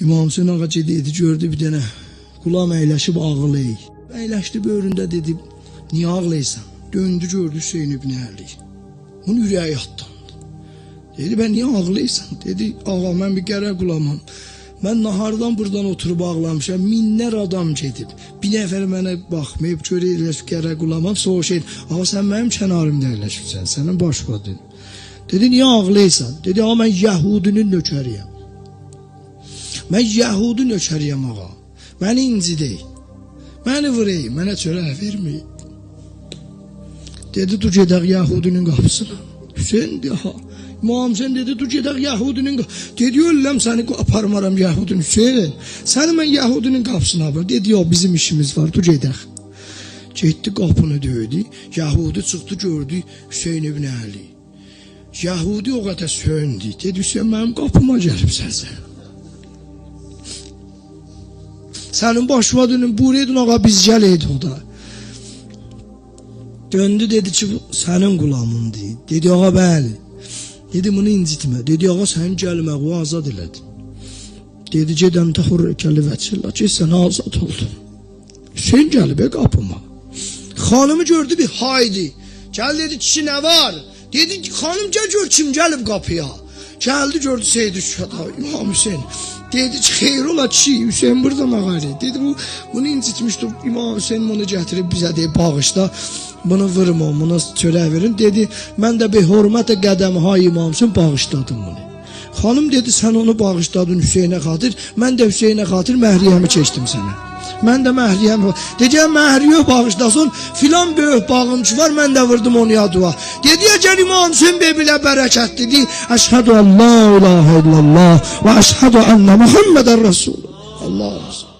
İmam Hüseyin ağa dedi gördü bir dənə qulam əyləşib ağlayır. Əyləşdi böyründə dedi, niyə ağlayırsan? Döndü gördü Hüseyin ibn Əli. Onun ürəyi atlandı. Dedi, ben niyə ağlayırsan? Dedi, ağa mən bir qərə qulamam. Mən nahardan buradan oturub ağlamışam. Minlər adam gedib. Bir nəfər mənə baxmayıb, görürlər qərə qulamam, soğuşayım. Ağa sən mənim kənarımda əyləşibsən, sənin baş vadin. Dedi, niyə ağlayırsan? Dedi, ağa mən Yəhudinin nökəriyəm. Mən Yəhudi nökəriyəm ağa. Məni incidir. Məni vurayım, mənə çörək verməyin. Dedi, dur gedək Yəhudinin qapısına. Hüseyin dedi, ha. İmam Hüseyin dedi, dur gedək Yəhudinin qapısına. Dedi, ölləm səni aparmaram Yəhudinin. Hüseyin, səni mən Yəhudinin qapısına aparım. Dedi, yo, bizim işimiz var, dur gedək. Getdi qapını döydü. Yəhudi çıxdı, gördü Hüseyin ibn Əli. Yəhudi o qədər söndü. Dedi, Hüseyin, mənim qapıma gəlibsən sən. Sənin başına dönüm, buyurun ağa biz gələydik o da. Döndü dedi ki, bu sənin qulamındır. Dedi, ağa bəli. Dedi, bunu incitmə. Dedi, ağa sənin gəlməği azad elədim. Dedi, gedən təhur rəkəli vəçillə ki, sən azad oldun. Hüseyin gəlib e qapıma. Xanımı gördü bir haydi. Gəl dedi, kişi nə var? Dedi ki, xanım gəl gör kim gəlib qapıya. Gəldi gördü Seyid Şühada, İmam Hüseyin. Dedi ki, xeyir ola kişi, Hüseyin buradan ağarı. Dedi, bu, bunu incitmişdi. İmam Hüseyin bunu gətirib bizə deyib, bağışla. Bunu vurma, bunu çörək verin. Dedi, mən də bir hörmətə qədəm ha İmam Hüseyin bağışladım bunu. Xanım dedi, sən onu bağışladın Hüseynə xatir. Mən də Hüseynə xatir məhriyəmi keçdim sənə. mən də məhriyəm. Dedim məhriyə bağışlasın, filan böyük bağımçı var, mən də vurdım ona dua. Dediyəcən İmam Hüseyin bəy bilə bərəkətlidir. Əşhədu ən la ilahə illallah və əşhədu ennə Muhammeden Rasulullah. Allah razı